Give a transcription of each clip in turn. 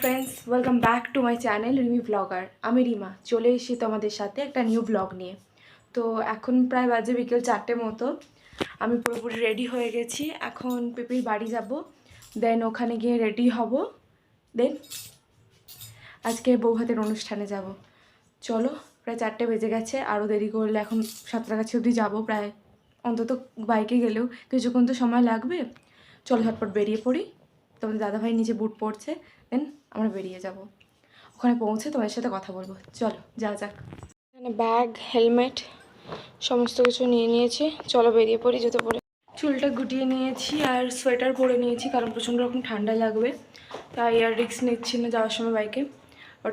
Friends welcome back to my channel Rimi blogger আমি রিমা, চলে এসেছি তোমাদের সাথে একটা নিউ ব্লগ নিয়ে। তো এখন প্রায় বাজে বিকেল চারটে মতো। আমি পুরোপুরি রেডি হয়ে গেছি। এখন পিপির বাড়ি যাব। দেন ওখানে গিয়ে রেডি হব। দেন আজকে বউ হাতের অনুষ্ঠানে যাব। চলো, প্রায় চারটে বেজে গেছে। আরও দেরি করলে এখন সাতটা কাছে অবধি যাব। প্রায় অন্তত বাইকে গেলেও কিছুক্ষণ তো সময় লাগবে। চলো ঝটপট বেরিয়ে পড়ি। তোমাদের দাদাভাই নিচে বুট পড়ছে দেন আমরা বেরিয়ে যাব। ওখানে পৌঁছে তোমাদের সাথে কথা বলব। চলো যা যাক। এখানে ব্যাগ হেলমেট সমস্ত কিছু নিয়ে নিয়েছি। চলো বেরিয়ে পড়ি জুতো পরে। চুলটা গুটিয়ে নিয়েছি আর সোয়েটার পরে নিয়েছি কারণ প্রচণ্ড রকম ঠান্ডা লাগবে। তাই আর রিক্স নিচ্ছি না যাওয়ার সময় বাইকে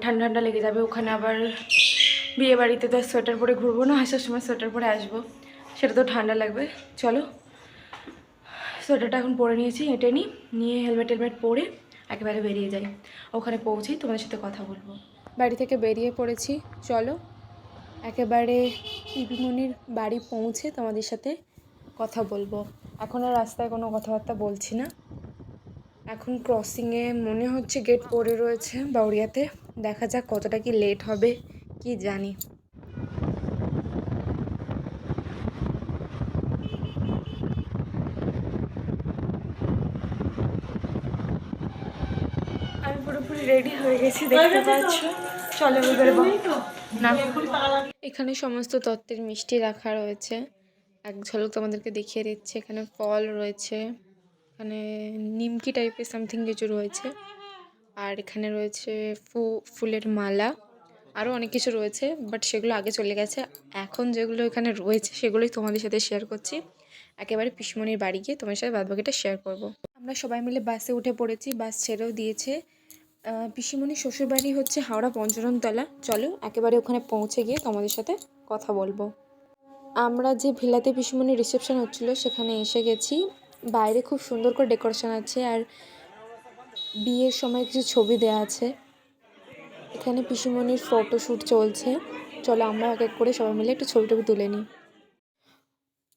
ঠান্ডা ঠান্ডা লেগে যাবে ওখানে আবার বিয়ে বাড়িতে তো আর সোয়েটার পরে ঘুরবো না আসার সময় সোয়েটার পরে আসব। সেটা তো ঠান্ডা লাগবে। চলো সোয়েটারটা এখন পরে নিয়েছি হেঁটে নিই, নিয়ে হেলমেট টেলমেট পরে একেবারে বেরিয়ে যাই। ওখানে পৌঁছেই তোমাদের সাথে কথা বলব। বাড়ি থেকে বেরিয়ে পড়েছি, চলো। একেবারে ইপিমনির বাড়ি পৌঁছে তোমাদের সাথে কথা বলব। এখন আর রাস্তায় কোনো কথাবার্তা বলছি না। এখন ক্রসিংয়ে মনে হচ্ছে গেট পড়ে রয়েছে বাউরিয়াতে দেখা যাক কতটা কি লেট হবে, কি জানি আমি পুরোপুরি রেডি হয়ে গেছি দেখতে পাচ্ছ? চলো না। এখানে সমস্ত তত্ত্বের মিষ্টি রাখা রয়েছে। এক ঝলক তোমাদেরকে দেখিয়ে দিচ্ছে। এখানে ফল রয়েছে এখানে নিমকি টাইপের সামথিং কিছু রয়েছে। আর এখানে রয়েছে ফু ফুলের মালা। আরও অনেক কিছু রয়েছে বাট সেগুলো আগে চলে গেছে। এখন যেগুলো এখানে রয়েছে সেগুলোই তোমাদের সাথে শেয়ার করছি। একেবারে পিসমনির বাড়ি গিয়ে তোমার সাথে বাদবাকিটা শেয়ার করব। আমরা সবাই মিলে বাসে উঠে পড়েছি। বাস ছেড়েও দিয়েছে। পিসিমণির শ্বশুরবাড়ি হচ্ছে হাওড়া পঞ্চরণতলা চলো, একেবারে ওখানে পৌঁছে গিয়ে তোমাদের সাথে কথা বলব। আমরা যে ভিলাতে পিসিমণির রিসেপশন হচ্ছিল, সেখানে এসে গেছি। বাইরে খুব সুন্দর করে ডেকোরেশন আছে আর বিয়ের সময় কিছু ছবি দেওয়া আছে। এখানে পিসিমণির ফটোশ্যুট চলছে। চলো, আমরা এক এক করে সবাই মিলে একটু ছবি টবি তুলে নিই।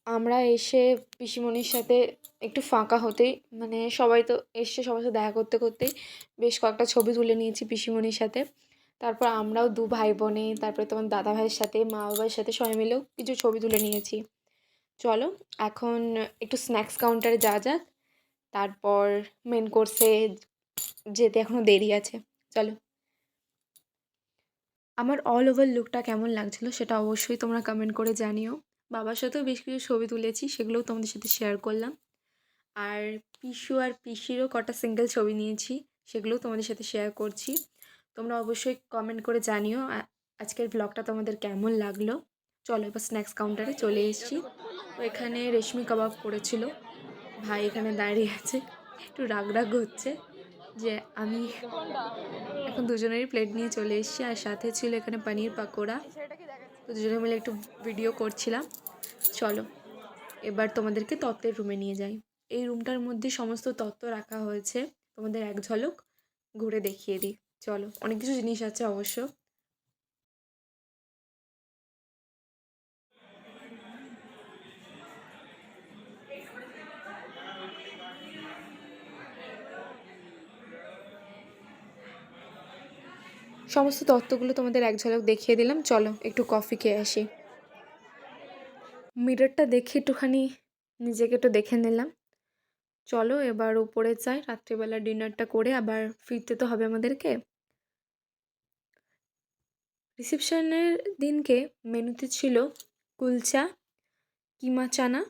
আমরা এসে পিসিমণির সাথে একটু ফাঁকা হতেই মানে সবাই তো এসে সবার সাথে দেখা করতে করতেই, বেশ কয়েকটা ছবি তুলে নিয়েছি পিসিমণির সাথে। তারপর আমরাও দু ভাই বোনে তারপরে তোমার দাদা ভাইয়ের সাথে মা বাবার সাথে সবাই মিলেও কিছু ছবি তুলে নিয়েছি। চলো, এখন একটু স্ন্যাক্স কাউন্টারে যাওয়া যাক তারপর মেন কোর্সে যেতে এখনও দেরি আছে। চলো। আমার অল ওভার লুকটা কেমন লাগছিল সেটা অবশ্যই তোমরা কমেন্ট করে জানিও। বাবার সাথেও বেশ কিছু ছবি তুলেছি, সেগুলোও তোমাদের সাথে শেয়ার করলাম। আর পিসু আর পিসিরও কটা সিঙ্গেল ছবি নিয়েছি, সেগুলোও তোমাদের সাথে শেয়ার করছি। তোমরা অবশ্যই কমেন্ট করে জানিও আজকের ব্লগটা তোমাদের কেমন লাগল। চলো এবার স্ন্যাক্স কাউন্টারে চলে এসেছি। এখানে রেশমি কাবাব করেছিল। ভাই এখানে দাঁড়িয়ে আছে, একটু রাগ রাগ হচ্ছে যে আমি এখন দুজনেরই প্লেট নিয়ে চলে এসেছি। আর সাথে ছিল এখানে পনির পাকোড়া। তো দুজনে মিলে একটু ভিডিও করছিলাম। চলো, এবার তোমাদেরকে তত্ত্বের রুমে নিয়ে যাই। এই রুমটার মধ্যে সমস্ত তত্ত্ব রাখা হয়েছে। তোমাদের এক ঝলক ঘুরে দেখিয়ে দিই। চলো, অনেক কিছু জিনিস আছে অবশ্য। সমস্ত তত্ত্বগুলো তোমাদের এক ঝলক দেখিয়ে দিলাম। চলো, একটু কফি খেয়ে আসি। মিররটা দেখে একটুখানি নিজেকে একটু দেখে নিলাম। চলো, এবার উপরে যাই। রাত্রিবেলা ডিনারটা করে আবার ফিরতে তো হবে আমাদেরকে। রিসেপশনের দিনকে মেনুতে ছিল কুলচা, কিমা চানা।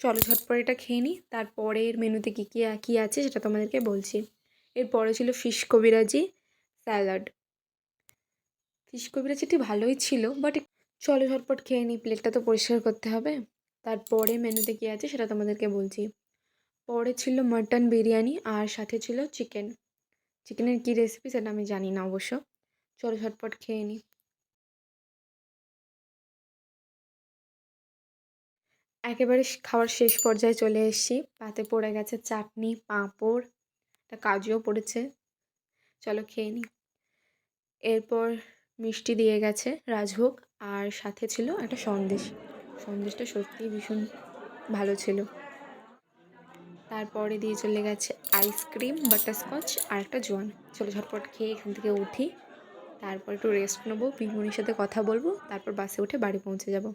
চলো, ঝটপট এটা খেয়ে নিই। তারপরের মেনুতে কী কী কী আছে সেটা তোমাদেরকে বলছি। এরপরে ছিল ফিশ কবিরাজি, স্যালাড। ফিশ কবিরাজিটি ভালোই ছিল বাট চলো ঝটপট খেয়ে নিই প্লেটটা তো পরিষ্কার করতে হবে। তারপরে মেনুতে কী আছে সেটা তোমাদেরকে বলছি। পরে ছিল মাটন বিরিয়ানি আর সাথে ছিল চিকেন চিকেনের কী রেসিপি সেটা আমি জানি না অবশ্য। চলো ঝটপট খেয়ে নিই একেবারে খাওয়ার শেষ পর্যায়ে চলে এসেছি। পাতে পড়ে গেছে চাটনি, পাঁপড়, একটা কাজুও পড়েছে। চলো খেয়ে নিই এরপর মিষ্টি দিয়ে গেছে রাজভোগ আর সাথে ছিল একটা সন্দেশ। সন্দেশটা সত্যিই ভীষণ ভালো ছিল। তারপরে দিয়ে চলে গেছে আইসক্রিম, বাটারস্কচ আর একটা জোয়ান। চলো ঝটপট খেয়ে এখান থেকে উঠি। তারপর একটু রেস্ট নেব পিমনির সাথে কথা বলব, তারপর বাসে উঠে বাড়ি পৌঁছে যাব।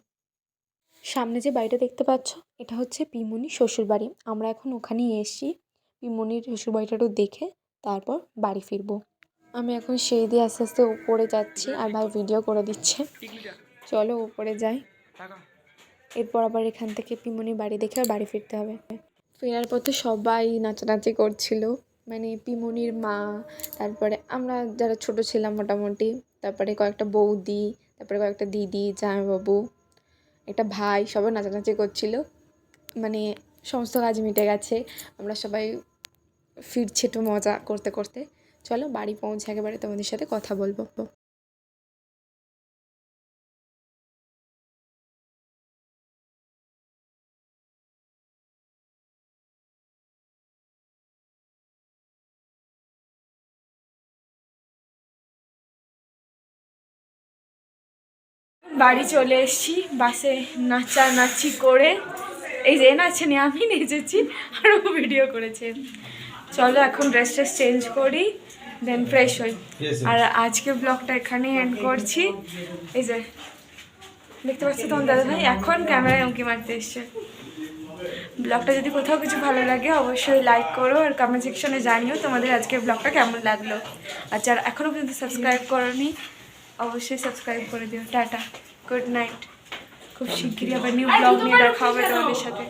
সামনে যে বাড়িটা দেখতে পাচ্ছ, এটা হচ্ছে পিমনির শ্বশুর বাড়ি আমরা এখন ওখানেই এসেছি। পিমনির শ্বশুর বাড়িটা একটু দেখে তারপর বাড়ি ফিরবো। আমি এখন সেই দিয়ে আস্তে আস্তে উপরে যাচ্ছি, আর ভাই ভিডিও করে দিচ্ছে। চলো উপরে যাই। এরপর আবার এখান থেকে পিমনির বাড়ি দেখে আর বাড়ি ফিরতে হবে। ফেরার পথে সবাই নাচানাচি করছিল। মানে পিমনির মা, তারপরে আমরা যারা ছোট ছিলাম মোটামুটি, তারপরে কয়েকটা বৌদি, তারপরে কয়েকটা দিদি, জামাইবাবু, একটা ভাই, সবাই নাচানাচি করছিল। মানে সমস্ত কাজ মিটে গেছে। আমরা সবাই ফিরছি একটু মজা করতে করতে। চলো বাড়ি পৌঁছে একেবারে তোমাদের সাথে কথা বলব। বাড়ি চলে এসেছি, বাসে নাচানাচি করে। এই যে নাচেনি আমি নেচেছি আর ও ভিডিও করেছে। চলো এখন ড্রেস ট্রেস চেঞ্জ করি দেন ফ্রেশ হই। আর আজকে ব্লগটা এখানেই এন্ড করছি। এই যে দেখতে পাচ্ছ তোমার দাদা ভাই? এখন ক্যামেরায় উঁকি মারতে এসছে। ব্লগটা যদি কোথাও কিছু ভালো লাগে অবশ্যই লাইক করো আর কমেন্ট সেকশনে জানিও তোমাদের আজকের ব্লগটা কেমন লাগল। আর যারা এখনও পর্যন্ত সাবস্ক্রাইব করোনি অবশ্যই সাবস্ক্রাইব করে দিও। টাটা গুড নাইট খুব শিগগিরই আবার নিউ ব্লগ নিয়ে দেখা হবে তোমাদের সাথে।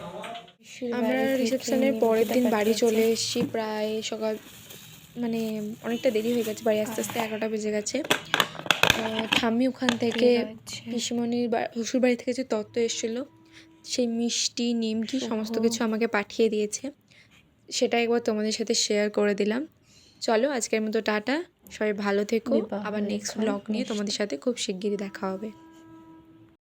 আমরা রিসেপশনের পরের দিন বাড়ি চলে এসেছি। প্রায় সকাল মানে অনেকটা দেরি হয়ে গেছে বাড়ি আস্তে আস্তে এগারোটা বেজে গেছে। ঠাম্মি ওখান থেকে পিসিমণির শ্বশুর বাড়ি থেকে যে তত্ত্ব এসেছিল সেই মিষ্টি নিমকি সমস্ত কিছু আমাকে পাঠিয়ে দিয়েছে। সেটা একবার তোমাদের সাথে শেয়ার করে দিলাম। চলো আজকের মতো টাটা। সবাই ভালো থেকো। আবার নেক্সট ব্লগ নিয়ে তোমাদের সাথে খুব শিগগিরই দেখা হবে।